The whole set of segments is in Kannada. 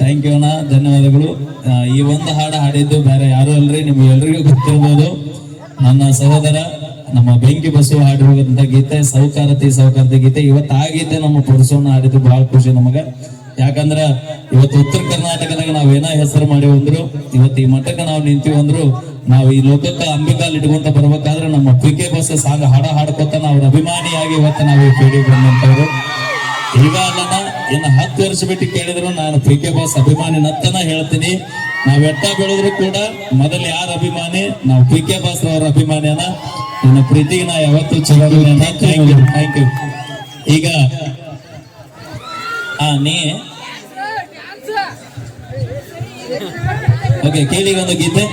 ಥ್ಯಾಂಕ್ ಯು ಅಣ್ಣ. ಧನ್ಯವಾದಗಳು. ಈ ಒಂದು ಹಾಡು ಹಾಡಿದ್ದು ಬೇರೆ ಯಾರು ಅಲ್ರಿ, ನಿಮ್ಗೆ ಎಲ್ರಿಗೂ ಗೊತ್ತಿರ್ಬೋದು. ನನ್ನ ಸಹೋದರ, ನಮ್ಮ ಬೆಂಕಿ ಬಸವ ಹಾಡಿರುವಂತ ಗೀತೆ, ಸೌಕಾರತಿ ಸೌಕಾರತಿ ಗೀತೆ, ಇವತ್ತು ಆಗಿದೆ ನಮ್ಮ ಪುರುಷವನ್ನ ಹಾಡಿದ್ದು ಬಹಳ ಖುಷಿ ನಮಗ. ಯಾಕಂದ್ರ ಇವತ್ತು ಉತ್ತರ ಕರ್ನಾಟಕದಾಗ ನಾವು ಏನೋ ಹೆಸರು ಮಾಡಿ ಅಂದ್ರು, ಇವತ್ತು ಈ ಮಠಕ್ಕೆ ನಾವು ನಿಂತೀವಿ ನಿಂತೀವಂದ್ರು ನಾವು ಈ ಲೋಕಕ್ಕೆ ಅಂಬಿಕಾಲ್ ಇಟ್ಕೊಂತ ಬರ್ಬೇಕಾದ್ರೆ ನಮ್ಮ ಪಿಕೆ ಬಸ್ ಸಾಂಗ್ ಹಾಡ ಹಾಡ್ಕೊತ ಅವ್ರ ಅಭಿಮಾನಿಯಾಗಿ ಇವತ್ತು ನಾವು ಈ ಪೀಡಿ ಬಂದಂತವ್ರು ಈಗ ಅಲ್ಲ ಇನ್ನು ಹತ್ತು ವರ್ಷ ಬಿಟ್ಟು ಕೇಳಿದ್ರು ನಾನು ಪಿ ಕೆ ಬಾಸ್ ಅಭಿಮಾನಿ ನತ್ತನ ಹೇಳ್ತೀನಿ. ನಾವ್ ಎಟ್ಟ ಬೆಳೆದ್ರು ಕೂಡ ಮೊದಲು ಯಾರ ಅಭಿಮಾನಿ? ನಾವು ಪಿ ಕೆ ಬಾಸ್ ಅವರ ಅಭಿಮಾನಿಯನ್ನ ನನ್ನ ಪ್ರೀತಿಗೆ ನಾ ಯಾವತ್ತೂ ಚಲೋ ಥ್ಯಾಂಕ್ ಯು ಈಗ ಆ ನೀ? ಓಕೆ ಕೇಳಿ ಒಂದು ಗೀತೆ.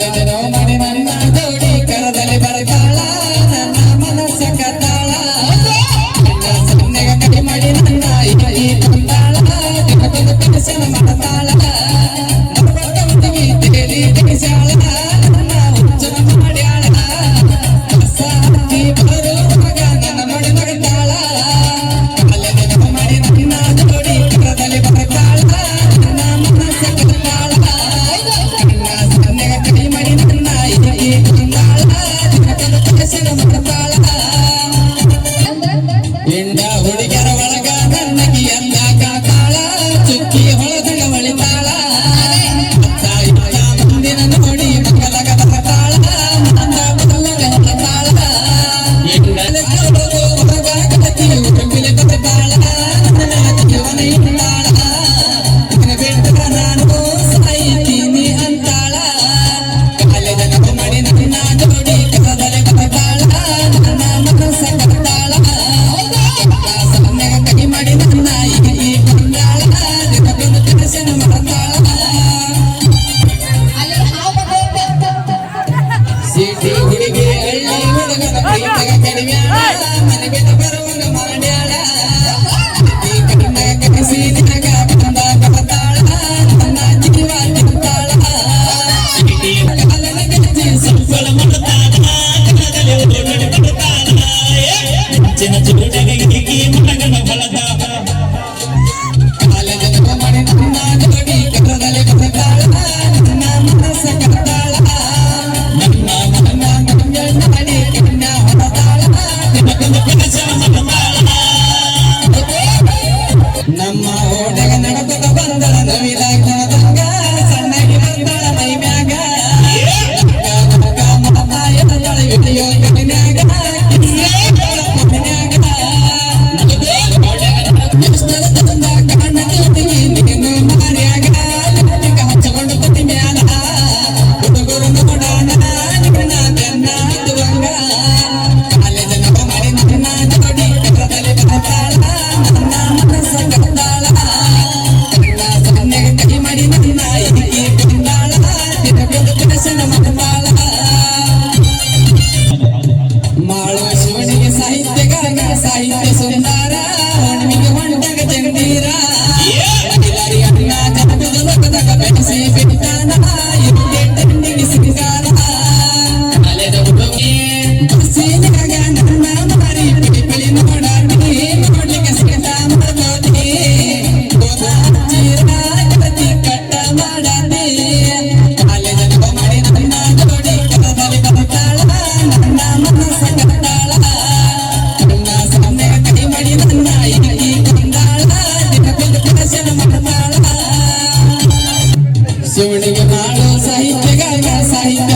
Hare Rama ಸಿಟಿ ಹುಡುಗಿ ಹಳ್ಳಿ ಹುಡುಗನ ಪ್ರೀತಗ ಕಡಿಮೆ ಮನೆ ಬಿಟ್ಟು ಬರುವುದು ಮಾಡ್ಯಾಳ ಕಡಿಮೆ ಕಸಿದಾಗ Thank you. ಸಾಹಿತ್ಯಗಾರ ಸಾಹಿತ್ಯ